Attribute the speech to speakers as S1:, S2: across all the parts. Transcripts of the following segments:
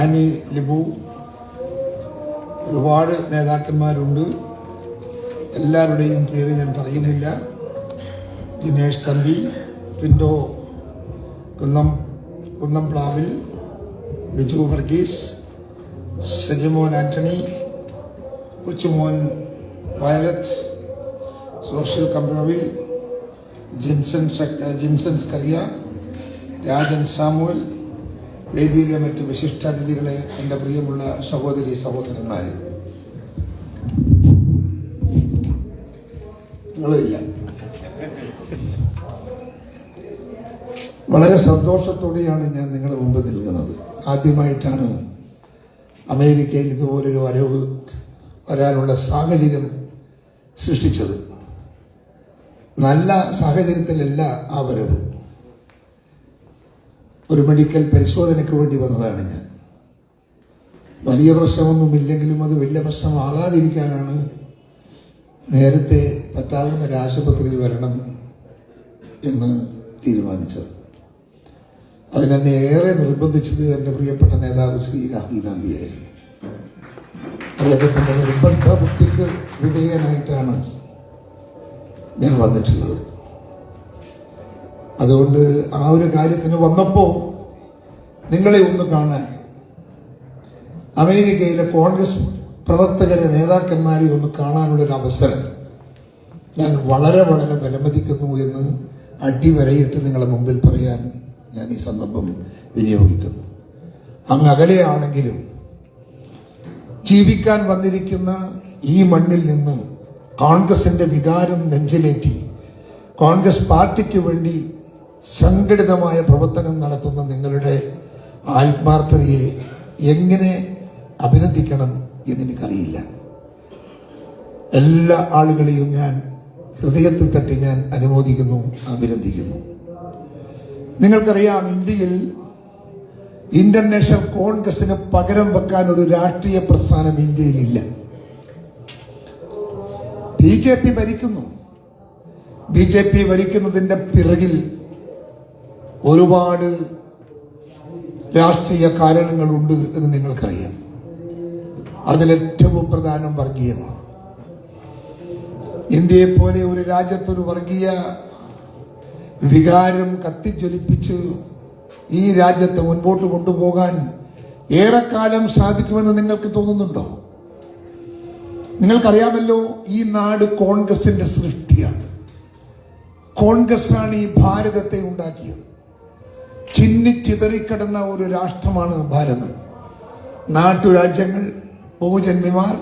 S1: Annie Libu ഒരുപാട് നേതാക്കന്മാരുണ്ട്. എല്ലാവരുടെയും പേര് ഞാൻ പറയുന്നില്ല. ദിനേഷ് തമ്പി പിൻഡോ കുന്നം കുന്നംപ്ലാവിൽ ബിജു വർഗീസ് സജിമോൻ ആന്റണി കൊച്ചുമോൻ വയലറ്റ് സോഷ്യൽ കമ്പ്യൂവിൽ ജിൻസൺ ജിൻസൻസ് സ്കറിയ രാജൻ സാമുവൽ വേദിയിലെ മറ്റ് വിശിഷ്ടാതിഥികളെ എന്റെ പ്രിയമുള്ള സഹോദരി സഹോദരന്മാരെ. നിങ്ങളില്ല. വളരെ സന്തോഷത്തോടെയാണ് ഞാൻ നിങ്ങളുടെ മുമ്പ് നിൽക്കുന്നത്. ആദ്യമായിട്ടാണ് അമേരിക്കയിൽ ഇതുപോലൊരു വരവ് വരാനുള്ള സാഹചര്യം സൃഷ്ടിച്ചത്. നല്ല സാഹചര്യത്തിലല്ല ആ വരവ്. ഒരു മെഡിക്കൽ പരിശോധനയ്ക്ക് വേണ്ടി വന്നതാണ് ഞാൻ. വലിയ പ്രശ്നമൊന്നുമില്ലെങ്കിലും അത് വലിയ പ്രശ്നമാകാതിരിക്കാനാണ് നേരത്തെ പറ്റാവുന്ന ഒരു ആശുപത്രിയിൽ വരണം എന്ന് തീരുമാനിച്ചത്. അതിനെന്നെ ഏറെ നിർബന്ധിച്ചത് എന്റെ പ്രിയപ്പെട്ട നേതാവ് ശ്രീ രാഹുൽ ഗാന്ധിയായിരുന്നു. അദ്ദേഹത്തിന്റെ നിർബന്ധ ബുദ്ധിക്ക് വിധേയനായിട്ടാണ് ഞാൻ വന്നിട്ടുള്ളത്. അതുകൊണ്ട് ആ ഒരു കാര്യത്തിന് വന്നപ്പോൾ നിങ്ങളെ ഒന്ന് കാണാൻ. അമേരിക്കയിലെ കോൺഗ്രസ് പ്രവർത്തകരെ നേതാക്കന്മാരെ ഒന്ന് കാണാനുള്ളൊരു അവസരം ഞാൻ വളരെ വളരെ വിലമതിക്കുന്നു എന്ന് അടിവരയിട്ട് നിങ്ങളുടെ മുമ്പിൽ പറയാൻ ഞാൻ ഈ സന്ദർഭം വിനിയോഗിക്കുന്നു. അങ്ങ് അകലെയാണെങ്കിലും ജീവിക്കാൻ വന്നിരിക്കുന്ന ഈ മണ്ണിൽ നിന്ന് കോൺഗ്രസിന്റെ വികാരം നെഞ്ചിലേറ്റി കോൺഗ്രസ് പാർട്ടിക്ക് വേണ്ടി സംഘടിതമായ പ്രവർത്തനം നടത്തുന്ന നിങ്ങളുടെ ആത്മാർത്ഥതയെ എങ്ങനെ അഭിനന്ദിക്കണം എന്നെനിക്കറിയില്ല. എല്ലാ ആളുകളെയും ഞാൻ ഹൃദയത്തിൽ തട്ടി ഞാൻ അനുമോദിക്കുന്നു അഭിനന്ദിക്കുന്നു. നിങ്ങൾക്കറിയാം ഇന്ത്യയിൽ ഇന്റർനാഷണൽ നാഷണൽ കോൺഗ്രസിന് പകരം വെക്കാൻ ഒരു രാഷ്ട്രീയ പ്രസ്ഥാനം ഇന്ത്യയിലില്ല. ബി ജെ പി ഭരിക്കുന്നു. ബി ജെ പി ഭരിക്കുന്നതിന്റെ പിറകിൽ ഒരുപാട് രാഷ്ട്രീയ കാരണങ്ങളുണ്ട് എന്ന് നിങ്ങൾക്കറിയാം. അതിലേറ്റവും പ്രധാനം വർഗീയമാണ്. ഇന്ത്യയെ പോലെ ഒരു രാജ്യത്തൊരു വർഗീയ വികാരം കത്തിജ്വലിപ്പിച്ച് ഈ രാജ്യത്തെ മുൻപോട്ട് കൊണ്ടുപോകാൻ ഏറെക്കാലം സാധിക്കുമെന്ന് നിങ്ങൾക്ക് തോന്നുന്നുണ്ടോ? നിങ്ങൾക്കറിയാമല്ലോ ഈ നാട് കോൺഗ്രസിന്റെ സൃഷ്ടിയാണ്. കോൺഗ്രസ് ആണ് ഈ ഭാരതത്തെ ഉണ്ടാക്കിയത്. ചിന്നിച്ചിതറിക്കിടന്ന ഒരു രാഷ്ട്രമാണ് ഭാരതം. നാട്ടുരാജ്യങ്ങൾ ഭൂജന്മിമാർ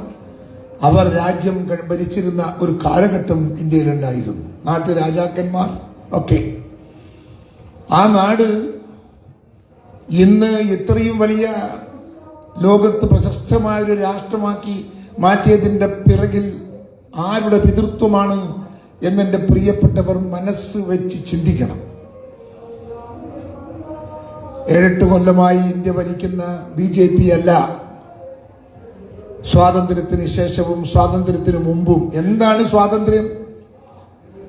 S1: അവർ രാജ്യം ഭരിച്ചിരുന്ന ഒരു കാലഘട്ടം ഇന്ത്യയിലുണ്ടായിരുന്നു. നാട്ടുരാജാക്കന്മാർ ഒക്കെ. ആ നാട് ഇന്ന് ഇത്രയും വലിയ ലോകത്ത് പ്രശസ്തമായ ഒരു രാഷ്ട്രമാക്കി മാറ്റിയതിന്റെ പിറകിൽ ആരുടെ പിതൃത്വമാണ് എന്നെന്റെ പ്രിയപ്പെട്ടവർ മനസ്സ് വെച്ച് ചിന്തിക്കണം. ഏഴെട്ട് കൊല്ലമായി ഇന്ത്യ ഭരിക്കുന്ന ബി ജെ പി അല്ല. സ്വാതന്ത്ര്യത്തിന് ശേഷവും സ്വാതന്ത്ര്യത്തിന് മുമ്പും. എന്താണ് സ്വാതന്ത്ര്യം?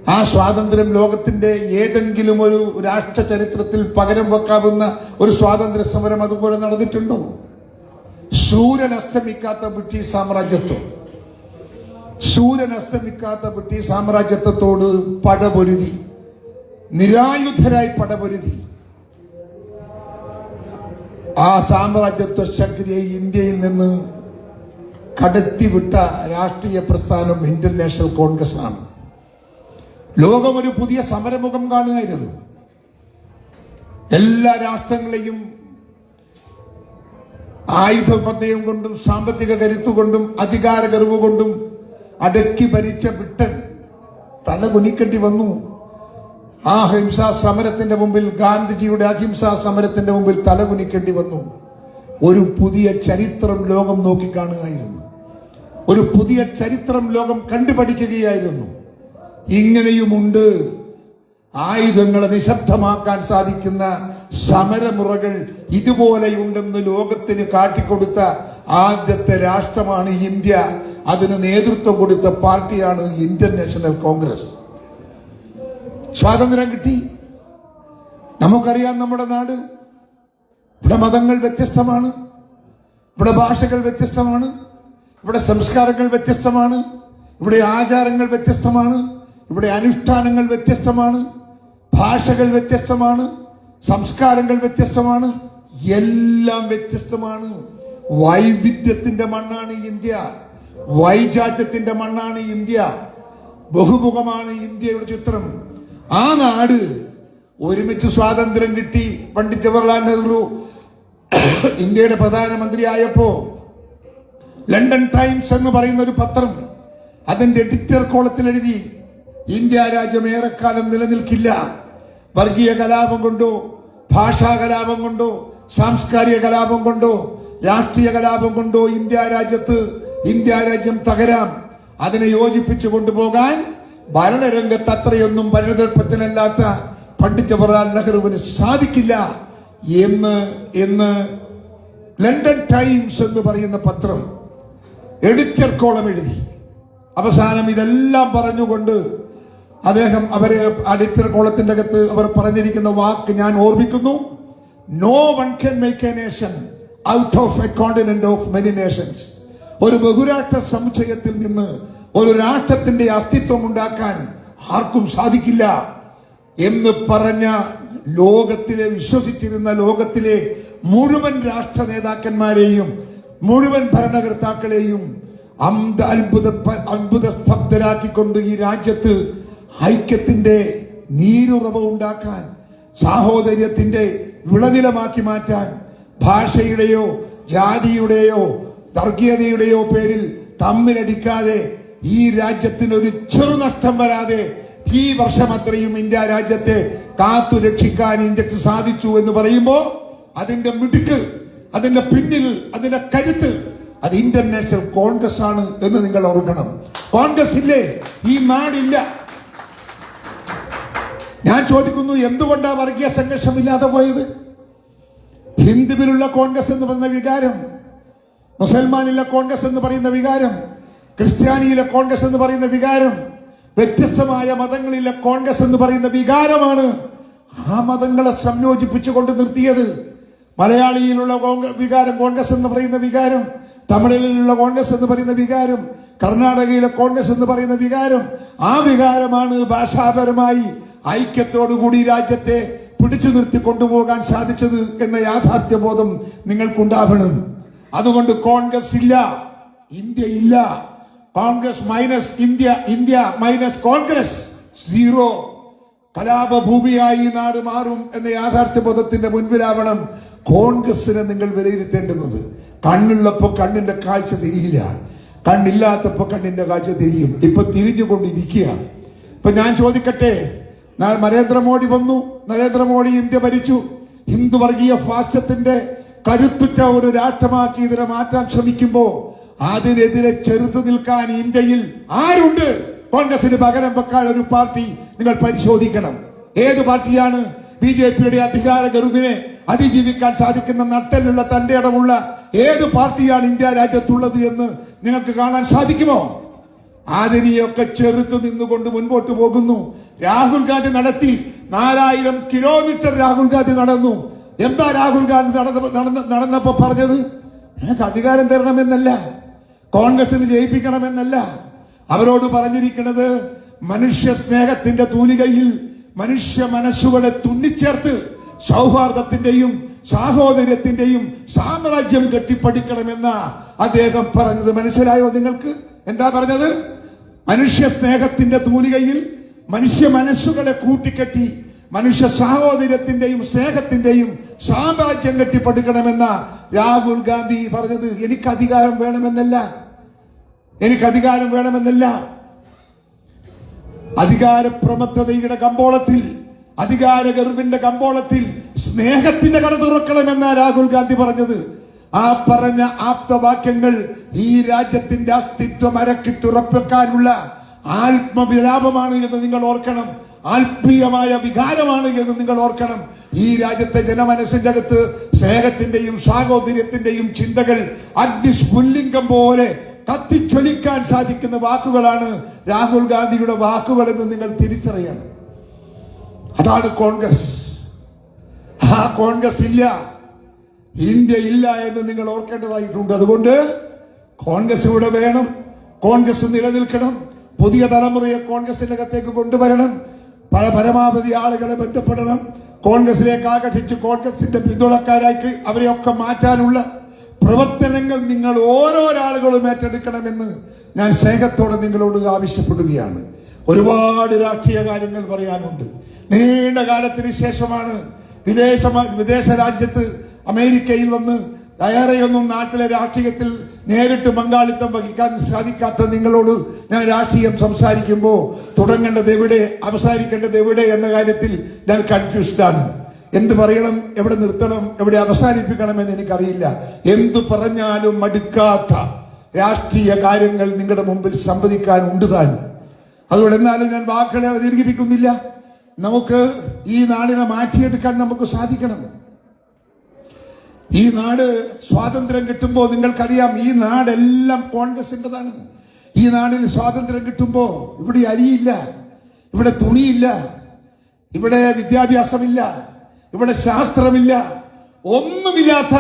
S1: ആ സ്വാതന്ത്ര്യം ലോകത്തിന്റെ ഏതെങ്കിലും ഒരു രാഷ്ട്ര ചരിത്രത്തിൽ പകരം വെക്കാവുന്ന ഒരു സ്വാതന്ത്ര്യ സമരം അതുപോലെ നടന്നിട്ടുണ്ടോ? സൂര്യൻ അസ്തമിക്കാത്ത ബ്രിട്ടീഷ് സാമ്രാജ്യത്വം. സൂര്യൻ അസ്തമിക്കാത്ത ബ്രിട്ടീഷ് സാമ്രാജ്യത്വത്തോട് പടപൊരുതി. നിരായുധരായി പടപൊരുതി. ആ സാമ്രാജ്യത്വ ശക്തിയെ ഇന്ത്യയിൽ നിന്ന് കടത്തിവിട്ട രാഷ്ട്രീയ പ്രസ്ഥാനം ഇന്ത്യൻ നാഷണൽ കോൺഗ്രസ് ആണ് ലോകം ഒരു പുതിയ സമരമുഖം കാണുകയായിരുന്നു. എല്ലാ രാഷ്ട്രങ്ങളെയും ആയുധപന്തയം കൊണ്ടും സാമ്പത്തിക കരുത്തുകൊണ്ടും അധികാര ഗർവ് കൊണ്ടും അടക്കി ഭരിച്ച ബ്രിട്ടൻ തല കുനിക്കേണ്ടി വന്നു. ആ അഹിംസാ സമരത്തിന്റെ മുമ്പിൽ ഗാന്ധിജിയുടെ അഹിംസാ സമരത്തിന്റെ മുമ്പിൽ തലകുനിക്കേണ്ടി വന്നു. ഒരു പുതിയ ചരിത്രം ലോകം നോക്കിക്കാണുകയായിരുന്നു ഒരു പുതിയ ചരിത്രം ലോകം കണ്ടുപഠിക്കുകയായിരുന്നു. ഇങ്ങനെയുമുണ്ട്. ആയുധങ്ങളെ നിശബ്ദമാക്കാൻ സാധിക്കുന്ന സമരമുറകൾ ഇതുപോലെയുണ്ടെന്ന് ലോകത്തിന് കാട്ടിക്കൊടുത്ത ആദ്യത്തെ രാഷ്ട്രമാണ് ഇന്ത്യ. അതിന് നേതൃത്വം കൊടുത്ത പാർട്ടിയാണ് ഇന്ത്യൻ നാഷണൽ കോൺഗ്രസ്. സ്വാതന്ത്ര്യം കിട്ടി. നമുക്കറിയാം നമ്മുടെ നാട് ഇവിടെ മതങ്ങൾ വ്യത്യസ്തമാണ്. ഇവിടെ ഭാഷകൾ വ്യത്യസ്തമാണ്. ഇവിടെ സംസ്കാരങ്ങൾ വ്യത്യസ്തമാണ്. ഇവിടെ ആചാരങ്ങൾ വ്യത്യസ്തമാണ്. ഇവിടെ അനുഷ്ഠാനങ്ങൾ വ്യത്യസ്തമാണ്. ഭാഷകൾ വ്യത്യസ്തമാണ്. സംസ്കാരങ്ങൾ വ്യത്യസ്തമാണ്. എല്ലാം വ്യത്യസ്തമാണ്. വൈവിധ്യത്തിന്റെ മണ്ണാണ് ഇന്ത്യ. വൈജാത്യത്തിന്റെ മണ്ണാണ് ഇന്ത്യ. ബഹുമുഖമാണ് ഇന്ത്യയുടെ ചിത്രം. ആ നാട് ഒരുമിച്ച് സ്വാതന്ത്ര്യം കിട്ടി പണ്ഡിറ്റ് ജവഹർലാൽ നെഹ്റു. ഇന്ത്യയുടെ പ്രധാനമന്ത്രിയായപ്പോ ലണ്ടൻ ടൈംസ് എന്ന് പറയുന്ന ഒരു പത്രം അതിന്റെ എഡിറ്റർ കോളത്തിൽ എഴുതി ഇന്ത്യ രാജ്യം ഏറെക്കാലം നിലനിൽക്കില്ല. വർഗീയ കലാപം കൊണ്ടോ ഭാഷാ കലാപം കൊണ്ടോ സാംസ്കാരിക കലാപം കൊണ്ടോ രാഷ്ട്രീയ കലാപം കൊണ്ടോ ഇന്ത്യ രാജ്യത്ത് ഇന്ത്യ രാജ്യം തകരാം. അതിനെ യോജിപ്പിച്ചു കൊണ്ടുപോകാൻ ഭരണരംഗത്ത് അത്രയൊന്നും പരിണിതർപ്പത്തിനല്ലാത്ത പണ്ഡിറ്റ് ജവഹർലാൽ നെഹ്റുവിന് സാധിക്കില്ല. എന്ന് എന്ന് ലണ്ടൻ ടൈംസ് എന്ന് പറയുന്ന പത്രം എഡിറ്റർ കോളം എഴുതി. അവസാനം ഇതെല്ലാം പറഞ്ഞുകൊണ്ട് അദ്ദേഹം അവരെ എഡിറ്റർ കോളത്തിന്റെ അകത്ത് അവർ പറഞ്ഞിരിക്കുന്ന വാക്ക് ഞാൻ ഓർമ്മിക്കുന്നു. No one can make a nation out of a continent of many nations ഒരു ബഹുരാഷ്ട്ര സമുച്ചയത്തിൽ നിന്ന് ഒരു രാഷ്ട്രത്തിന്റെ അസ്തിത്വം ഉണ്ടാക്കാൻ ആർക്കും സാധിക്കില്ല എന്ന് പറഞ്ഞ ലോകത്തിലെ വിശ്വസിച്ചിരുന്ന ലോകത്തിലെ മുഴുവൻ രാഷ്ട്ര നേതാക്കന്മാരെയും മുഴുവൻ ഭരണകർത്താക്കളെയും അന്ത അത്ഭുത അത്ഭുത സ്തബ്ധരാക്കിക്കൊണ്ട് ഈ രാജ്യത്ത് ഐക്യത്തിന്റെ നീരുറവ ഉണ്ടാക്കാൻ സാഹോദര്യത്തിന്റെ വിളനിലമാക്കി മാറ്റാൻ ഭാഷയുടെയോ ജാതിയുടെയോ വർഗീയതയുടെയോ പേരിൽ തമ്മിലടിക്കാതെ ഈ രാജ്യത്തിന് ഒരു ചെറു ചെറുനഷ്ടം വരാതെ ഈ വർഷം അത്രയും ഇന്ത്യ രാജ്യത്തെ കാത്തു രക്ഷിക്കാൻ ഇന്ത്യയ്ക്ക് സാധിച്ചു എന്ന് പറയുമ്പോൾ അതിന്റെ മിടുക്ക് അതിന്റെ പിന്നിൽ അതിന്റെ കരുത്ത് അത് ഇന്റർനാഷണൽ നാഷണൽ കോൺഗ്രസ് ആണ് എന്ന് നിങ്ങൾ ഓർക്കണം. കോൺഗ്രസ് ഇല്ലേ? ഈ നാടില്ല. ഞാൻ ചോദിക്കുന്നു എന്തുകൊണ്ടാ വർഗീയ സംഘർഷം ഇല്ലാതെ പോയത്? ഹിന്ദുവിലുള്ള കോൺഗ്രസ് എന്ന് പറയുന്ന വികാരം മുസൽമാനിലെ കോൺഗ്രസ് എന്ന് പറയുന്ന വികാരം ക്രിസ്ത്യാനിയിലെ കോൺഗ്രസ് എന്ന് പറയുന്ന വികാരം വ്യത്യസ്തമായ മതങ്ങളിലെ കോൺഗ്രസ് എന്ന് പറയുന്ന വികാരമാണ് ആ മതങ്ങളെ സംയോജിപ്പിച്ചുകൊണ്ട് നിർത്തിയത്. മലയാളിയിലുള്ള വികാരം കോൺഗ്രസ് എന്ന് പറയുന്ന വികാരം തമിഴിലുള്ള കോൺഗ്രസ് എന്ന് പറയുന്ന വികാരം കർണാടകയിലെ കോൺഗ്രസ് എന്ന് പറയുന്ന വികാരം ആ വികാരമാണ് ഭാഷാപരമായി ഐക്യത്തോടുകൂടി രാജ്യത്തെ പിടിച്ചു നിർത്തി കൊണ്ടുപോകാൻ സാധിച്ചത് എന്ന യാഥാർത്ഥ്യബോധം നിങ്ങൾക്കുണ്ടാവണം. അതുകൊണ്ട് കോൺഗ്രസ് ഇല്ല ഇന്ത്യ ഇല്ല Congress minus India India minus Congress. Zero. കലാപഭൂമിയായി നാട് മാറും എന്ന യാഥാർത്ഥ്യബോധത്തിന്റെ മുൻപിലാവണം കോൺഗ്രസിനെ നിങ്ങൾ വിലയിരുത്തേണ്ടുന്നത്. കണ്ണുള്ളപ്പോ കണ്ണിന്റെ കാഴ്ച തിരിയില്ല. കണ്ണില്ലാത്തപ്പോ കണ്ണിന്റെ കാഴ്ച തിരിയും. ഇപ്പൊ തിരിഞ്ഞുകൊണ്ടിരിക്കുക. ഇപ്പൊ ഞാൻ ചോദിക്കട്ടെ നരേന്ദ്രമോദി വന്നു. നരേന്ദ്രമോദി ഇന്ത്യ ഭരിച്ചു. ഹിന്ദു വർഗീയ ഫാസ്യത്തിന്റെ കരുത്തുറ്റ ഒരു രാഷ്ട്രമാക്കി ഇതിനെ മാറ്റാൻ ശ്രമിക്കുമ്പോ അതിനെതിരെ ചെറുത്തു നിൽക്കാൻ ഇന്ത്യയിൽ ആരുണ്ട്? കോൺഗ്രസിന് പകരം വെക്കാൻ ഒരു പാർട്ടി നിങ്ങൾ പരിശോധിക്കണം. ഏത് പാർട്ടിയാണ് ബി ജെ പിയുടെ അധികാര ഗർഭിനെ അതിജീവിക്കാൻ സാധിക്കുന്ന നട്ടലുള്ള തന്റെ ഇടമുള്ള ഏത് പാർട്ടിയാണ് ഇന്ത്യ രാജ്യത്തുള്ളത് എന്ന് നിങ്ങൾക്ക് കാണാൻ സാധിക്കുമോ? അതിനെയൊക്കെ ചെറുത്ത് നിന്നുകൊണ്ട് മുൻപോട്ട് പോകുന്നു. രാഹുൽ ഗാന്ധി നടത്തി നാലായിരം കിലോമീറ്റർ രാഹുൽ ഗാന്ധി നടന്നു. എന്താ രാഹുൽ ഗാന്ധി നടന്ന നടന്ന നടന്നപ്പോ പറഞ്ഞത്? നിനക്ക് അധികാരം തരണമെന്നല്ല. കോൺഗ്രസിന് ജയിപ്പിക്കണമെന്നല്ല. അവരോട് പറഞ്ഞിരിക്കുന്നത് മനുഷ്യ സ്നേഹത്തിന്റെ തൂലികയിൽ മനുഷ്യ മനസ്സുകളെ തുന്നിച്ചേർത്ത് സൗഹാർദ്ദത്തിന്റെയും സാഹോദര്യത്തിന്റെയും സാമ്രാജ്യം കെട്ടിപ്പടിക്കണമെന്ന അദ്ദേഹം പറഞ്ഞത്. മനസ്സിലായോ നിങ്ങൾക്ക്? എന്താ പറഞ്ഞത്? മനുഷ്യ സ്നേഹത്തിന്റെ തൂലികയിൽ മനുഷ്യ മനസ്സുകളെ കൂട്ടിക്കെട്ടി മനുഷ്യ സാഹോദര്യത്തിന്റെയും സ്നേഹത്തിന്റെയും സാമ്രാജ്യം കെട്ടിപ്പടുക്കണമെന്ന രാഹുൽ ഗാന്ധി പറഞ്ഞത് എനിക്ക് അധികാരം വേണമെന്നല്ല. എനിക്ക് അധികാരം വേണമെന്നല്ല. അധികാരപ്രമത്തതയുടെ കമ്പോളത്തിൽ അധികാര ഗർവിന്റെ കമ്പോളത്തിൽ സ്നേഹത്തിന്റെ കട തുറക്കണമെന്ന രാഹുൽ ഗാന്ധി പറഞ്ഞത്. ആ പറഞ്ഞ ആപ്തവാക്യങ്ങൾ ഈ രാജ്യത്തിന്റെ അസ്തിത്വം അരക്കിട്ടുറപ്പിക്കാനുള്ള ആത്മവിലാപമാണ് എന്ന് നിങ്ങൾ ഓർക്കണം. ആത്മീയമായ വികാരമാണ് എന്ന് നിങ്ങൾ ഓർക്കണം. ഈ രാജ്യത്തെ ജനമനസ്സിന്റെ അകത്ത് സ്നേഹത്തിന്റെയും സാഹോദര്യത്തിന്റെയും ചിന്തകൾ അഗ്നിസ്ഫുല്ലിംഗം പോലെ കത്തിച്ചൊലിക്കാൻ സാധിക്കുന്ന വാക്കുകളാണ് രാഹുൽ ഗാന്ധിയുടെ വാക്കുകൾ എന്ന് നിങ്ങൾ തിരിച്ചറിയണം. അതാണ് കോൺഗ്രസ്. ആ കോൺഗ്രസ് ഇല്ല.
S2: ഇന്ത്യ ഇല്ല എന്ന് നിങ്ങൾ ഓർക്കേണ്ടതായിട്ടുണ്ട്. അതുകൊണ്ട് കോൺഗ്രസ് ഇവിടെ വേണം. കോൺഗ്രസ് നിലനിൽക്കണം. പുതിയ തലമുറയെ കോൺഗ്രസിന്റെ അകത്തേക്ക് കൊണ്ടുവരണം. പരമാവധി ആളുകളെ ബന്ധപ്പെടണം. കോൺഗ്രസിലേക്ക് ആകർഷിച്ച് കോൺഗ്രസിന്റെ പിന്തുണക്കാരായി അവരെയൊക്കെ മാറ്റാനുള്ള പ്രവർത്തനങ്ങൾ നിങ്ങൾ ഓരോരാളുകളും ഏറ്റെടുക്കണമെന്ന് ഞാൻ സ്നേഹത്തോടെ നിങ്ങളോട് ആവശ്യപ്പെടുകയാണ്. ഒരുപാട് രാഷ്ട്രീയ കാര്യങ്ങൾ പറയാനുണ്ട്. നീണ്ട കാലത്തിന് ശേഷമാണ് വിദേശ വിദേശ രാജ്യത്ത് അമേരിക്കയിൽ വന്ന് തയ്യാറെയൊന്നും നാട്ടിലെ രാഷ്ട്രീയത്തിൽ നേരിട്ട് പങ്കാളിത്തം വഹിക്കാൻ സാധിക്കാത്ത നിങ്ങളോട് ഞാൻ രാഷ്ട്രീയം സംസാരിക്കുമ്പോൾ തുടങ്ങേണ്ടത് എവിടെ അവസാനിക്കേണ്ടത് എവിടെ എന്ന കാര്യത്തിൽ ഞാൻ കൺഫ്യൂസ്ഡ് ആണ്. എന്ത് പറയണം എവിടെ നിർത്തണം എവിടെ അവസാനിപ്പിക്കണം എന്ന് എനിക്കറിയില്ല. എന്തു പറഞ്ഞാലും മടുക്കാത്ത രാഷ്ട്രീയ കാര്യങ്ങൾ നിങ്ങളുടെ മുമ്പിൽ സംവദിക്കാൻ ഉണ്ട് താൻ. അതുകൊണ്ട് എന്നാലും ഞാൻ വാക്കുകളെ ദീർഘിപ്പിക്കുന്നില്ല നമുക്ക് ഈ നാടിനെ മാറ്റിയെടുക്കാൻ നമുക്ക് സാധിക്കണം. ഈ നാട് സ്വാതന്ത്ര്യം കിട്ടുമ്പോൾ നിങ്ങൾക്കറിയാം ഈ നാടെല്ലാം കോൺഗ്രസിന്റെതാണ് ഈ നാടിന് സ്വാതന്ത്ര്യം കിട്ടുമ്പോൾ ഇവിടെ അരിയില്ല ഇവിടെ തുണിയില്ല ഇവിടെ വിദ്യാഭ്യാസമില്ല ഇവിടെ ശാസ്ത്രമില്ല ഒന്നുമില്ലാത്ത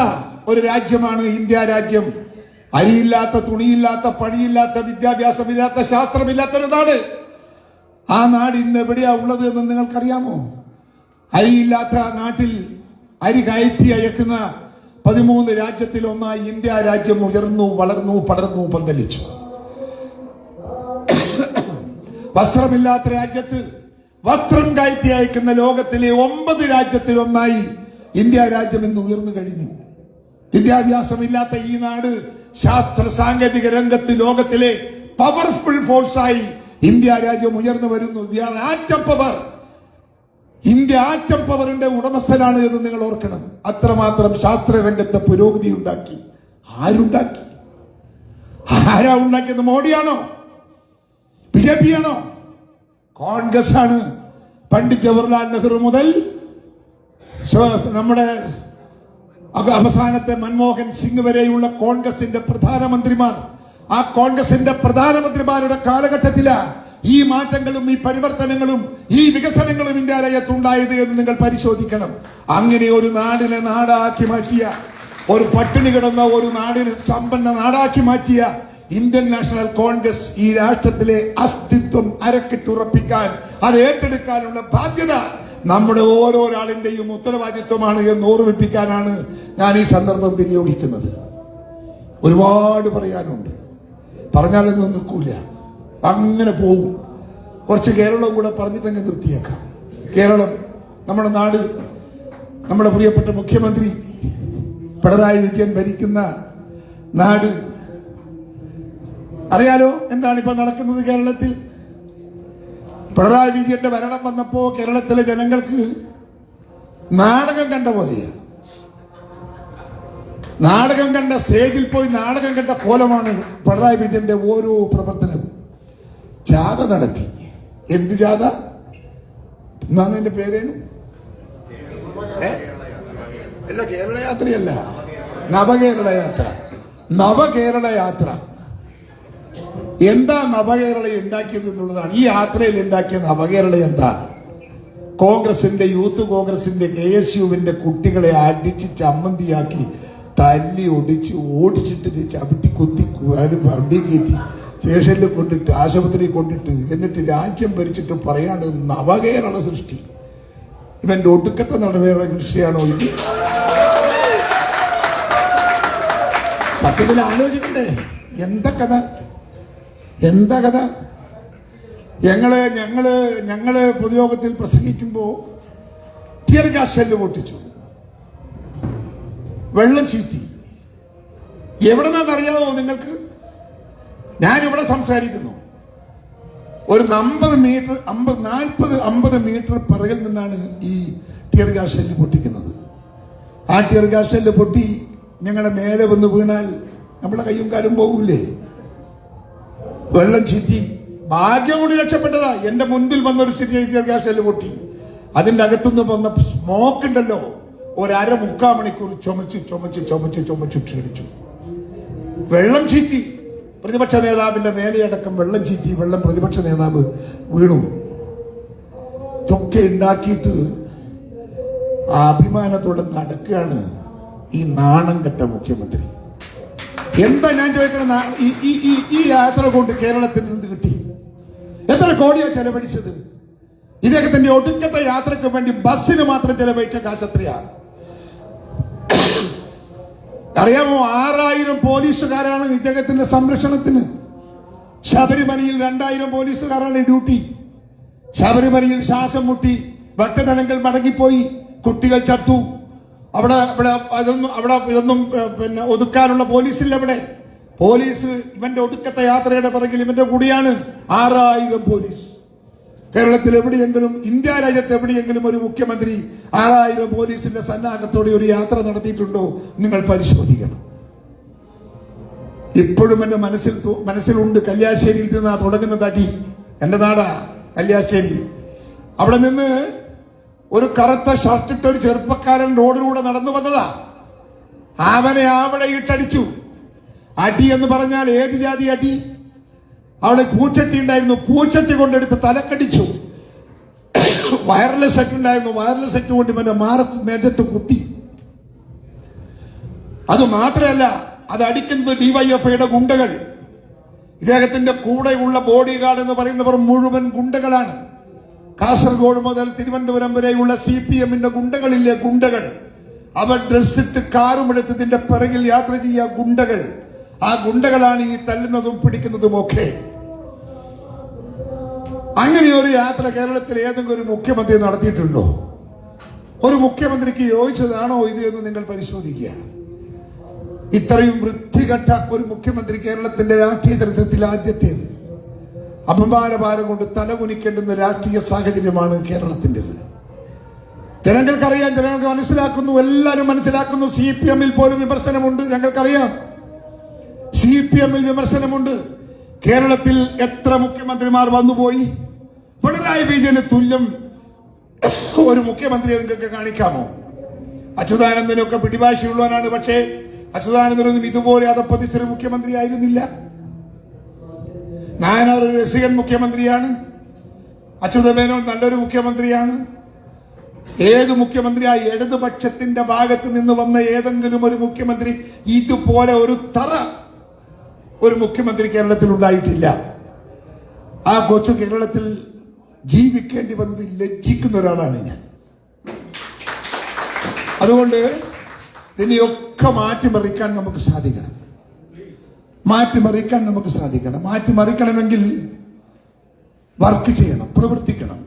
S2: ഒരു രാജ്യമാണ് ഇന്ത്യ രാജ്യം. അരിയില്ലാത്ത തുണിയില്ലാത്ത പണിയില്ലാത്ത വിദ്യാഭ്യാസമില്ലാത്ത ശാസ്ത്രമില്ലാത്ത ഒരു നാട് ആ നാട് ഇന്ന് എവിടെയാ ഉള്ളത് എന്ന് നിങ്ങൾക്കറിയാമോ? അരിയില്ലാത്ത നാട്ടിൽ അരി കയറ്റി അയക്കുന്ന പതിമൂന്ന് രാജ്യത്തിൽ ഒന്നായി ഇന്ത്യ രാജ്യം ഉയർന്നു വളർന്നു പടർന്നു പന്തലിച്ചു. വസ്ത്രമില്ലാത്ത രാജ്യത്ത് വസ്ത്രം കയറ്റി അയക്കുന്ന ലോകത്തിലെ ഒമ്പത് രാജ്യത്തിൽ ഒന്നായി ഇന്ത്യ രാജ്യം ഇന്ന് ഉയർന്നു കഴിഞ്ഞു. വിദ്യാഭ്യാസമില്ലാത്ത ഈ നാട് ശാസ്ത്ര സാങ്കേതിക രംഗത്ത് ലോകത്തിലെ പവർഫുൾ ഫോഴ്സായി ഇന്ത്യ രാജ്യം ഉയർന്നു വരുന്നു. ആറ്റം പവർ ഇന്ത്യ ആറ്റം പവറിന്റെ ഉടമസ്ഥനാണ് എന്ന് നിങ്ങൾ ഓർക്കണം. അത്രമാത്രം ശാസ്ത്ര രംഗത്തെ പുരോഗതി ഉണ്ടാക്കി. ആരുണ്ടാക്കി? ആരാ ഉണ്ടാക്കിയത്? മോഡിയാണോ? ബി ജെ പി ആണോ കോൺഗ്രസ് ആണ് പണ്ഡിറ്റ് ജവഹർലാൽ നെഹ്റു മുതൽ നമ്മുടെ അവസാനത്തെ മൻമോഹൻ സിംഗ് വരെയുള്ള കോൺഗ്രസിന്റെ പ്രധാനമന്ത്രിമാർ. ആ കോൺഗ്രസിന്റെ പ്രധാനമന്ത്രിമാരുടെ കാലഘട്ടത്തില ഈ മാറ്റങ്ങളും ഈ പരിവർത്തനങ്ങളും ഈ വികസനങ്ങളും ഇന്ത്യ ഉണ്ടായത് എന്ന് നിങ്ങൾ പരിശോധിക്കണം. അങ്ങനെ ഒരു നാടിനെ നാടാക്കി മാറ്റിയ ഒരു പട്ടിണി കിടന്ന ഒരു നാടിനെ സമ്പന്ന നാടാക്കി മാറ്റിയ ഇന്ത്യൻ നാഷണൽ കോൺഗ്രസ് ഈ രാഷ്ട്രത്തിലെ അസ്തിത്വം അരക്കിട്ടുറപ്പിക്കാൻ അത് ഏറ്റെടുക്കാനുള്ള ബാധ്യത നമ്മുടെ ഓരോരാളിന്റെയും ഉത്തരവാദിത്വമാണ് എന്ന് ഓർമ്മിപ്പിക്കാനാണ് ഞാൻ ഈ സന്ദർഭം വിനിയോഗിക്കുന്നത്. ഒരുപാട് പറയാനുണ്ട്. പറഞ്ഞാലൊന്നും നിൽക്കൂല. അങ്ങനെ പോകും കുറച്ച് കേരളം കൂടെ പറഞ്ഞിട്ടങ്ങ് നിർത്തിയേക്കാം. കേരളം നമ്മുടെ നാട് നമ്മുടെ പ്രിയപ്പെട്ട മുഖ്യമന്ത്രി പിണറായി വിജയൻ ഭരിക്കുന്ന നാട്. അറിയാലോ എന്താണ് ഇപ്പൊ നടക്കുന്നത് കേരളത്തിൽ? പിണറായി വിജയന്റെ ഭരണം വന്നപ്പോ കേരളത്തിലെ ജനങ്ങൾക്ക് നാടകം കണ്ട പോലെയാണ് നാടകം കണ്ട സ്റ്റേജിൽ പോയി നാടകം കണ്ട കോലമാണ് പിണറായി വിജയന്റെ ഓരോ പ്രവർത്തനവും. ജാഥ നടത്തി. എന്ത് ജാഥ? എന്നാണ് എന്റെ പേരേനു? അല്ല കേരള യാത്രയല്ല നവകേരള യാത്ര. നവകേരള യാത്ര. എന്താ നവകേരള ഉണ്ടാക്കിയത് എന്നുള്ളതാണ്. ഈ യാത്രയിൽ ഉണ്ടാക്കിയ നവകേരള എന്താ? കോൺഗ്രസിന്റെ യൂത്ത് കോൺഗ്രസിന്റെ കെ എസ് യുവിന്റെ കുട്ടികളെ അടിച്ച് ചമ്മന്തിയാക്കി തല്ലി ഒടിച്ച് ഓടിച്ചിട്ട് ചവിട്ടി കുത്തി വണ്ടി കയറ്റി. സ്റ്റേഷനിൽ കൊണ്ടിട്ട് ആശുപത്രിയിൽ കൊണ്ടിട്ട് എന്നിട്ട് രാജ്യം ഭരിച്ചിട്ട് പറയാണ് നവകേരള സൃഷ്ടി. ഇവൻ ഒടുക്കത്തെ നവകേരള സൃഷ്ടിയാണോ ഇത്? സത്യത്തിൽ ആലോചിക്കണ്ടേ എന്താ കഥ? എന്താ കഥ? ഞങ്ങൾ ഞങ്ങൾ ഞങ്ങൾ പൊതുയോഗത്തിൽ പ്രസംഗിക്കുമ്പോ ടിയർ ഗ്യാസ് ഷെല്ല് പൊട്ടിച്ചു. വെള്ളം ചീറ്റി. എവിടെന്നാന്നറിയാമോ നിങ്ങൾക്ക്? ഞാൻ ഇവിടെ സംസാരിക്കുന്നു. ഒരു അമ്പത് മീറ്റർ അമ്പത് നാൽപ്പത് അമ്പത് മീറ്റർ പിറകിൽ നിന്നാണ് ഈ ടിയർ ഗ്യാസ് ഷെല്ല് പൊട്ടിക്കുന്നത്. ആ ടിയർ ഗ്യാസ് ഷെല്ല് പൊട്ടി ഞങ്ങളുടെ മേലെ വന്ന് വീണാൽ നമ്മളെ കയ്യും കാലും പോകൂലേ? വെള്ളം ചീറ്റി. ഭാഗ്യം കൂടി രക്ഷപ്പെട്ടതാ. എന്റെ മുൻപിൽ ചെറിയ ടിയർ ഗ്യാസ് ഷെല്ല് പൊട്ടി. അതിന്റെ അകത്തുനിന്ന് വന്ന സ്മോക്ക് ഉണ്ടല്ലോ. ഒരര മുക്കാൽ മണിക്കൂർ ചുമച്ച് ചുമച്ച് ചുമച്ച് ചുമച്ച് ക്ഷീണിച്ചു. വെള്ളം ചീറ്റി. പ്രതിപക്ഷ നേതാവിന്റെ മേലെയടക്കം വെള്ളം ചീറ്റി വെള്ളം പ്രതിപക്ഷ നേതാവ് വീണു. ഇതൊക്കെ ഉണ്ടാക്കിയിട്ട് ആ അഭിമാനത്തോടെ നടക്കുകയാണ് ഈ നാണം കെട്ട മുഖ്യമന്ത്രി. എന്താ ഞാൻ ചോദിക്കണം ഈ ഈ- ഈ യാത്ര കൊണ്ട് കേരളത്തിൽ നിന്ന് കിട്ടി. എത്ര കോടിയാ ചെലവഴിച്ചത്? ഇദ്ദേഹത്തിന്റെ ഒടുക്കത്തെ യാത്രയ്ക്ക് വേണ്ടി ബസ്സിന് മാത്രം ചെലവഴിച്ച കാശ് അറിയാമോ ആറായിരം പോലീസുകാരാണ് ഇദ്ദേഹത്തിന്റെ സംരക്ഷണത്തിന്. ശബരിമലയിൽ രണ്ടായിരം പോലീസുകാരാണ് ഡ്യൂട്ടി. ശബരിമലയിൽ ശ്വാസം മുട്ടി ഭക്തജനങ്ങൾ മടങ്ങിപ്പോയി കുട്ടികൾ ചത്തു. അവിടെ ഇവിടെ അതൊന്നും അവിടെ ഇതൊന്നും പിന്നെ ഒതുക്കാനുള്ള പോലീസില്ല അവിടെ. പോലീസ് ഇവന്റെ ഒടുക്കത്തെ യാത്രയുടെ പിറകിൽ ഇവന്റെ കൂടിയാണ് ആറായിരം പോലീസ്. കേരളത്തിൽ എവിടെയെങ്കിലും ഇന്ത്യ രാജ്യത്ത് എവിടെയെങ്കിലും ഒരു മുഖ്യമന്ത്രി ആറായിരം പോലീസിന്റെ സന്നാഹത്തോടെ ഒരു യാത്ര നടത്തിയിട്ടുണ്ടോ? നിങ്ങൾ പരിശോധിക്കണം. ഇപ്പോഴും എന്റെ മനസ്സിൽ മനസ്സിലുണ്ട് കല്യാശ്ശേരിയിൽ നിന്ന് തുടങ്ങുന്ന തടി. എന്റെ നാടാ കല്യാശ്ശേരി. അവിടെ നിന്ന് ഒരു കറുത്ത ഷർട്ടിട്ട ഒരു ചെറുപ്പക്കാരൻ റോഡിലൂടെ നടന്നു വന്നതാ. അവനെ അവിടെ ഇട്ടടിച്ചു. അടി എന്ന് പറഞ്ഞാൽ ഏത് ജാതി അടി? അവിടെ പൂച്ചട്ടി ഉണ്ടായിരുന്നു. പൂച്ചട്ടി കൊണ്ടെടുത്ത് തലക്കടിച്ചു. വയർലെസ് സെറ്റ് ഉണ്ടായിരുന്നു. വയർലെസ് സെറ്റ് കൊണ്ട് ഇവന്റെ മാറത്ത് നെജത്ത് കുത്തി. അത് മാത്രമല്ല അത് അടിക്കുന്നത് ഡിവൈഎഫ്ഐയുടെ ഗുണ്ടകൾ. ഇദ്ദേഹത്തിന്റെ കൂടെയുള്ള ബോഡി ഗാർഡ് എന്ന് പറയുന്നവർ മുഴുവൻ ഗുണ്ടകളാണ്. കാസർഗോഡ് മുതൽ തിരുവനന്തപുരം വരെയുള്ള സി പി എമ്മിന്റെ ഗുണ്ടകളില്ലേ ഗുണ്ടകൾ? അവർ ഡ്രസ്സിട്ട് കാറും എടുത്തതിന്റെ പിറകിൽ യാത്ര ചെയ്യുക ഗുണ്ടകൾ. ആ ഗുണ്ടകളാണ് ഈ തല്ലുന്നതും പിടിക്കുന്നതും ഒക്കെ അങ്ങനെ ഒരു യാത്ര കേരളത്തിൽ ഏതെങ്കിലും ഒരു മുഖ്യമന്ത്രി നടത്തിയിട്ടുണ്ടോ? ഒരു മുഖ്യമന്ത്രിക്ക് യോജിച്ചതാണോ ഇത് എന്ന് നിങ്ങൾ പരിശോധിക്കുക. ഇത്രയും വൃത്തികെട്ട ഒരു മുഖ്യമന്ത്രി കേരളത്തിന്റെ രാഷ്ട്രീയ ചരിത്രത്തിൽ ആദ്യത്തേത് അപമാനഭാരം കൊണ്ട് തലകുനിക്കേണ്ടുന്ന രാഷ്ട്രീയ സാഹചര്യമാണ് കേരളത്തിന്റെത്. ജനങ്ങൾക്കറിയാം ജനങ്ങൾക്ക് മനസ്സിലാക്കുന്നു എല്ലാവരും മനസ്സിലാക്കുന്നു സി പി എമ്മിൽ പോലും വിമർശനമുണ്ട്. ഞങ്ങൾക്കറിയാം സി പി എമ്മിൽ വിമർശനമുണ്ട്. കേരളത്തിൽ എത്ര മുഖ്യമന്ത്രിമാർ വന്നുപോയി? പിണറായി വിജയന് തുല്യം ഒരു മുഖ്യമന്ത്രിയെ നിങ്ങൾക്ക് കാണിക്കാമോ? അച്യുതാനന്ദനൊക്കെ പിടിഭാഷയുള്ളവനാണ് പക്ഷേ അച്യുതാനന്ദനൊന്നും ഇതുപോലെ അതപ്പതിച്ചൊരു മുഖ്യമന്ത്രി ആയിരുന്നില്ല. നായനാർ ഒരു രസികൻ മുഖ്യമന്ത്രിയാണ്. അച്യുതമേനോൻ നല്ലൊരു മുഖ്യമന്ത്രിയാണ്. ഏത് മുഖ്യമന്ത്രിയായി? ഇടതുപക്ഷത്തിന്റെ ഭാഗത്ത് നിന്ന് വന്ന ഏതെങ്കിലും ഒരു മുഖ്യമന്ത്രി ഇതുപോലെ ഒരു തറ ഒരു മുഖ്യമന്ത്രി കേരളത്തിൽ ഉണ്ടായിട്ടില്ല. ആ കൊച്ചു കേരളത്തിൽ ജീവിക്കേണ്ടി വന്നത് ലജ്ജിക്കുന്ന ഒരാളാണ് ഞാൻ. അതുകൊണ്ട് ഇതിനെയൊക്കെ മാറ്റിമറിക്കാൻ നമുക്ക് സാധിക്കണം. മാറ്റിമറിക്കാൻ നമുക്ക് സാധിക്കണം. മാറ്റിമറിക്കണമെങ്കിൽ വർക്ക് ചെയ്യണം പ്രവർത്തിക്കണം.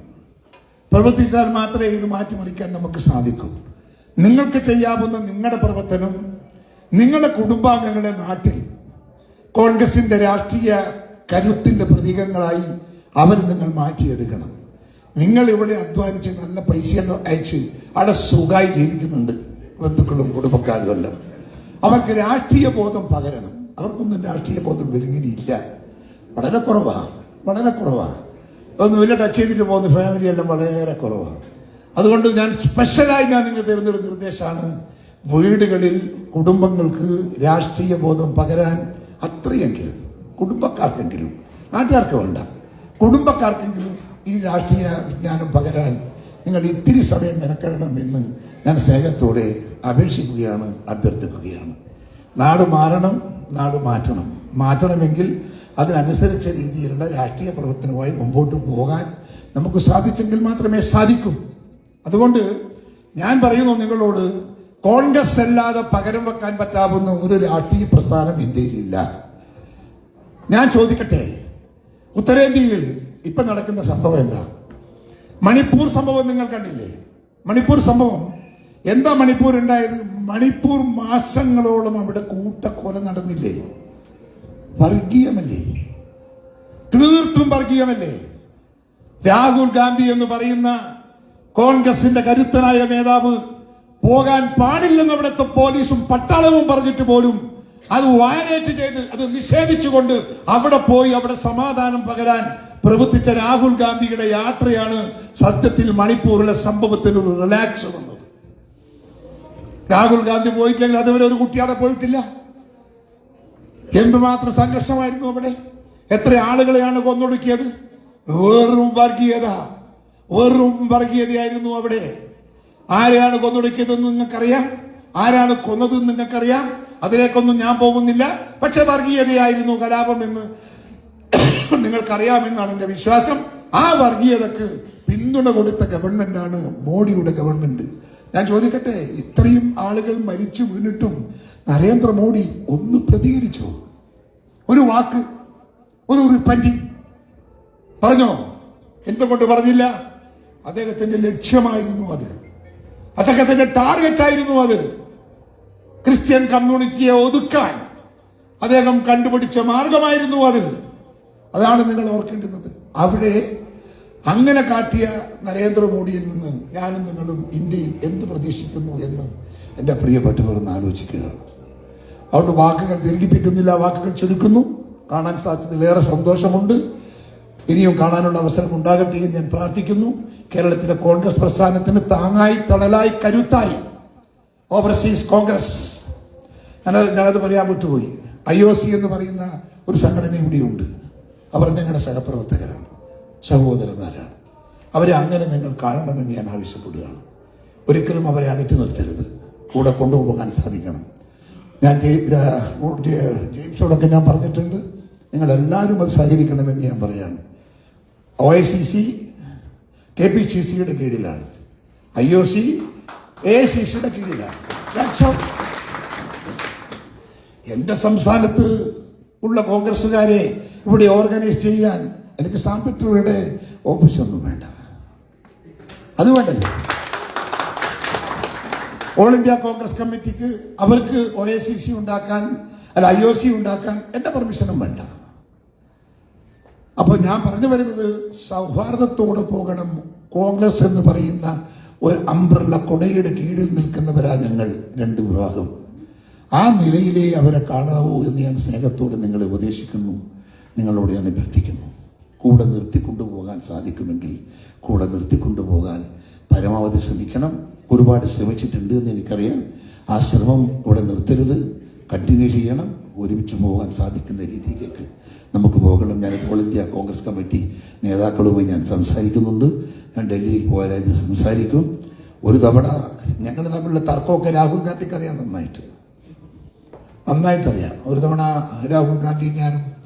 S2: പ്രവർത്തിച്ചാൽ മാത്രമേ ഇത് മാറ്റിമറിക്കാൻ നമുക്ക് സാധിക്കൂ. നിങ്ങൾക്ക് ചെയ്യാവുന്ന നിങ്ങളുടെ പ്രവർത്തനം നിങ്ങളുടെ കുടുംബാംഗങ്ങളുടെ നാട്ടിൽ കോൺഗ്രസിന്റെ രാഷ്ട്രീയ കരുത്തിന്റെ പ്രതീകങ്ങളായി അവർ നിങ്ങൾ മാറ്റിയെടുക്കണം. നിങ്ങൾ ഇവിടെ അധ്വാനിച്ച് നല്ല പൈസ അയച്ച് അവിടെ സുഖമായി ജീവിക്കുന്നുണ്ട്. ബന്ധുക്കളും കുടുംബക്കാരും എല്ലാം അവർക്ക് രാഷ്ട്രീയ ബോധം പകരണം. അവർക്കൊന്നും രാഷ്ട്രീയ ബോധം വെലുങ്ങിനില്ല വളരെ കുറവാണ് വളരെ കുറവാണ് ഒന്ന് വലിയ ടച്ച് ചെയ്തിട്ട് പോകുന്ന ഫാമിലി എല്ലാം വളരെ കുറവാണ് അതുകൊണ്ട് ഞാൻ സ്പെഷ്യലായി ഞാൻ നിങ്ങൾ തരുന്നൊരു നിർദ്ദേശമാണ്. വീടുകളിൽ കുടുംബങ്ങൾക്ക് രാഷ്ട്രീയ ബോധം പകരാൻ അത്രയെങ്കിലും കുടുംബക്കാർക്കെങ്കിലും നാട്ടുകാർക്ക് വേണ്ട. കുടുംബക്കാർക്കെങ്കിലും ഈ രാഷ്ട്രീയ വിജ്ഞാനം പകരാൻ നിങ്ങൾ ഇത്തിരി സമയം മെനക്കെടണം എന്ന് ഞാൻ സ്നേഹത്തോടെ അപേക്ഷിക്കുകയാണ് അഭ്യർത്ഥിക്കുകയാണ്. നാട് മാറണം നാട് മാറ്റണം. മാറ്റണമെങ്കിൽ അതിനനുസരിച്ച രീതിയിലുള്ള രാഷ്ട്രീയ പ്രവർത്തനവുമായി മുമ്പോട്ട് പോകാൻ നമുക്ക് സാധിച്ചെങ്കിൽ മാത്രമേ സാധിക്കൂ. അതുകൊണ്ട് ഞാൻ പറയുന്നു നിങ്ങളോട് കോൺഗ്രസ് അല്ലാതെ പകരം വെക്കാൻ പറ്റാവുന്ന ഒരു രാഷ്ട്രീയ പ്രസ്ഥാനം ഇന്ത്യയിലില്ല ഞാൻ ചോദിക്കട്ടെ ഉത്തരേന്ത്യയിൽ ഇപ്പൊ നടക്കുന്ന സംഭവം എന്താ? മണിപ്പൂർ സംഭവം നിങ്ങൾ കണ്ടില്ലേ? മണിപ്പൂർ സംഭവം എന്താ മണിപ്പൂർ ഉണ്ടായത്? മണിപ്പൂർ മാസങ്ങളോളം അവിടെ കൂട്ടക്കൊല നടന്നില്ലേ? വർഗീയമല്ലേ? തീർത്തും വർഗീയമല്ലേ? രാഹുൽ ഗാന്ധി എന്ന് പറയുന്ന കോൺഗ്രസിന്റെ കരുത്തനായ നേതാവ് പോകാൻ പാടില്ലെന്ന് അവിടുത്തെ പോലീസും പട്ടാളവും പറഞ്ഞിട്ട് പോലും അത് വയലേറ്റ് ചെയ്ത് അത് നിഷേധിച്ചുകൊണ്ട് അവിടെ പോയി അവിടെ സമാധാനം പകരാൻ പ്രവർത്തിച്ച രാഹുൽ ഗാന്ധിയുടെ യാത്രയാണ് സത്യത്തിൽ മണിപ്പൂരിലെ സംഭവത്തിന് ഒരു റിലാക്സ് വന്നത്. രാഹുൽ ഗാന്ധി പോയിട്ടില്ലെങ്കിൽ അതുവരെ ഒരു കുട്ടി അവിടെ പോയിട്ടില്ല. എന്തുമാത്രം സംഘർഷമായിരുന്നു അവിടെ. എത്ര ആളുകളെയാണ് കൊന്നൊടുക്കിയത്. വെറും വർഗീയത. വെറും വർഗീയതയായിരുന്നു അവിടെ. ആരെയാണ് കൊന്നൊടുക്കിയതെന്ന് നിങ്ങൾക്കറിയാം? ആരാണ് കൊന്നതെന്ന് നിങ്ങൾക്കറിയാം? അതിലേക്കൊന്നും ഞാൻ പോകുന്നില്ല. പക്ഷെ വർഗീയതയായിരുന്നു കലാപം എന്ന് നിങ്ങൾക്കറിയാമെന്നാണ് എന്റെ വിശ്വാസം. ആ വർഗീയതക്ക് പിന്തുണ കൊടുത്ത ഗവൺമെന്റാണ് മോഡിയുടെ ഗവൺമെന്റ്. ഞാൻ ചോദിക്കട്ടെ ഇത്രയും ആളുകൾ മരിച്ചു വീണിട്ടും നരേന്ദ്രമോദി ഒന്ന് പ്രതികരിച്ചു? ഒരു വാക്ക് ഒരു റിപ്പൻഡി പറഞ്ഞോ? എന്തുകൊണ്ട് പറഞ്ഞില്ല? അദ്ദേഹത്തിന്റെ ലക്ഷ്യമായിരുന്നു അത്. അദ്ദേഹത്തിന്റെ ടാർഗറ്റ് ആയിരുന്നു അത്. ക്രിസ്ത്യൻ കമ്മ്യൂണിറ്റിയെ ഒതുക്കാൻ അദ്ദേഹം കണ്ടുപിടിച്ച മാർഗമായിരുന്നു അത്. അതാണ് നിങ്ങൾ ഓർക്കേണ്ടുന്നത്. അവിടെ അങ്ങനെ കാട്ടിയ നരേന്ദ്രമോദിയിൽ നിന്നും ഞാനും നിങ്ങളും ഇന്ത്യയിൽ എന്ത് പ്രതീക്ഷിക്കുന്നു എന്ന് എന്റെ പ്രിയപ്പെട്ടവർ ഒന്ന് ആലോചിക്കുക അതുകൊണ്ട് വാക്കുകൾ ദീർഘിപ്പിക്കുന്നില്ല വാക്കുകൾ ചുരുക്കുന്നു. കാണാൻ സാധിച്ചതിലേറെ സന്തോഷമുണ്ട്. ഇനിയും കാണാനുള്ള അവസരം ഉണ്ടാകട്ടെ എന്ന് ഞാൻ പ്രാർത്ഥിക്കുന്നു. കേരളത്തിലെ കോൺഗ്രസ് പ്രസ്ഥാനത്തിന് താങ്ങായി തണലായി കരുത്തായി. ഓവർസീസ് കോൺഗ്രസ് ഞാനത് ഞാനത് പറയാൻ വിട്ടുപോയി. ഐ ഒ സി എന്ന് പറയുന്ന ഒരു സംഘടന ഇവിടെയുണ്ട്. അവർ ഞങ്ങളുടെ സഹപ്രവർത്തകരാണ് സഹോദരന്മാരാണ്. അവരെ അങ്ങനെ നിങ്ങൾ കാണണമെന്ന് ഞാൻ ആവശ്യപ്പെടുകയാണ്. ഒരിക്കലും അവരെ അകറ്റി നിർത്തരുത്. കൂടെ കൊണ്ടുപോകാൻ സാധിക്കണം. ഞാൻ ജെയിംസോടൊക്കെ ഞാൻ പറഞ്ഞിട്ടുണ്ട്. നിങ്ങളെല്ലാവരും അത് സഹകരിക്കണമെന്ന് ഞാൻ പറയാണ്. O I C C K P C സിയുടെ കീഴിലാണ്. I O C A C സിയുടെ കീഴിലാണ്. എന്റെ സംസ്ഥാനത്ത് ഉള്ള കോൺഗ്രസ്സുകാരെ ഇവിടെ ഓർഗനൈസ് ചെയ്യാൻ എനിക്ക് സാമ്പത്തികയുടെ ഓഫീസൊന്നും വേണ്ട. അത് വേണ്ടല്ലോ. ഓൾ ഇന്ത്യ കോൺഗ്രസ് കമ്മിറ്റിക്ക് അവർക്ക് ഒ എ സി സി ഉണ്ടാക്കാൻ അല്ല ഐ ഒ സി ഉണ്ടാക്കാൻ എന്റെ പെർമിഷനും വേണ്ട. അപ്പോൾ ഞാൻ പറഞ്ഞു വരുന്നത് സൗഹാർദ്ദത്തോടെ പോകണം. കോൺഗ്രസ് എന്ന് പറയുന്ന ഒരു അംബ്രല്ല കൊടയുടെ കീഴിൽ നിൽക്കുന്നവരാ ഞങ്ങൾ രണ്ട് വിഭാഗം. ആ നിലയിലേ അവരെ കാണാവൂ എന്ന് ഞാൻ സ്നേഹത്തോടെ നിങ്ങളെ ഉപദേശിക്കുന്നു നിങ്ങളോട് ഞാൻ അഭ്യർത്ഥിക്കുന്നു. കൂടെ നിർത്തിക്കൊണ്ടുപോകാൻ സാധിക്കുമെങ്കിൽ കൂടെ നിർത്തിക്കൊണ്ടുപോകാൻ പരമാവധി ശ്രമിക്കണം. ഒരുപാട് ശ്രമിച്ചിട്ടുണ്ട് എന്ന് എനിക്കറിയാം. ആ ശ്രമം ഇവിടെ നിർത്തരുത്. കണ്ടിന്യൂ ചെയ്യണം. ഒരുമിച്ച് പോകാൻ സാധിക്കുന്ന രീതിയിലേക്ക് നമുക്ക് പോകണം. ഞാൻ ഓൾ ഇന്ത്യ കോൺഗ്രസ് കമ്മിറ്റി നേതാക്കളുമായി ഞാൻ സംസാരിക്കുന്നുണ്ട്. ഞാൻ ഡൽഹിയിൽ പോയാൽ സംസാരിക്കും. ഒരു തവണ ഞങ്ങൾ തമ്മിലുള്ള തർക്കമൊക്കെ രാഹുൽ ഗാന്ധിക്ക് അറിയാം നന്നായിട്ട്. നന്നായിട്ടറിയാം. ഒരു തവണ രാഹുൽ ഗാന്ധി ഞാനും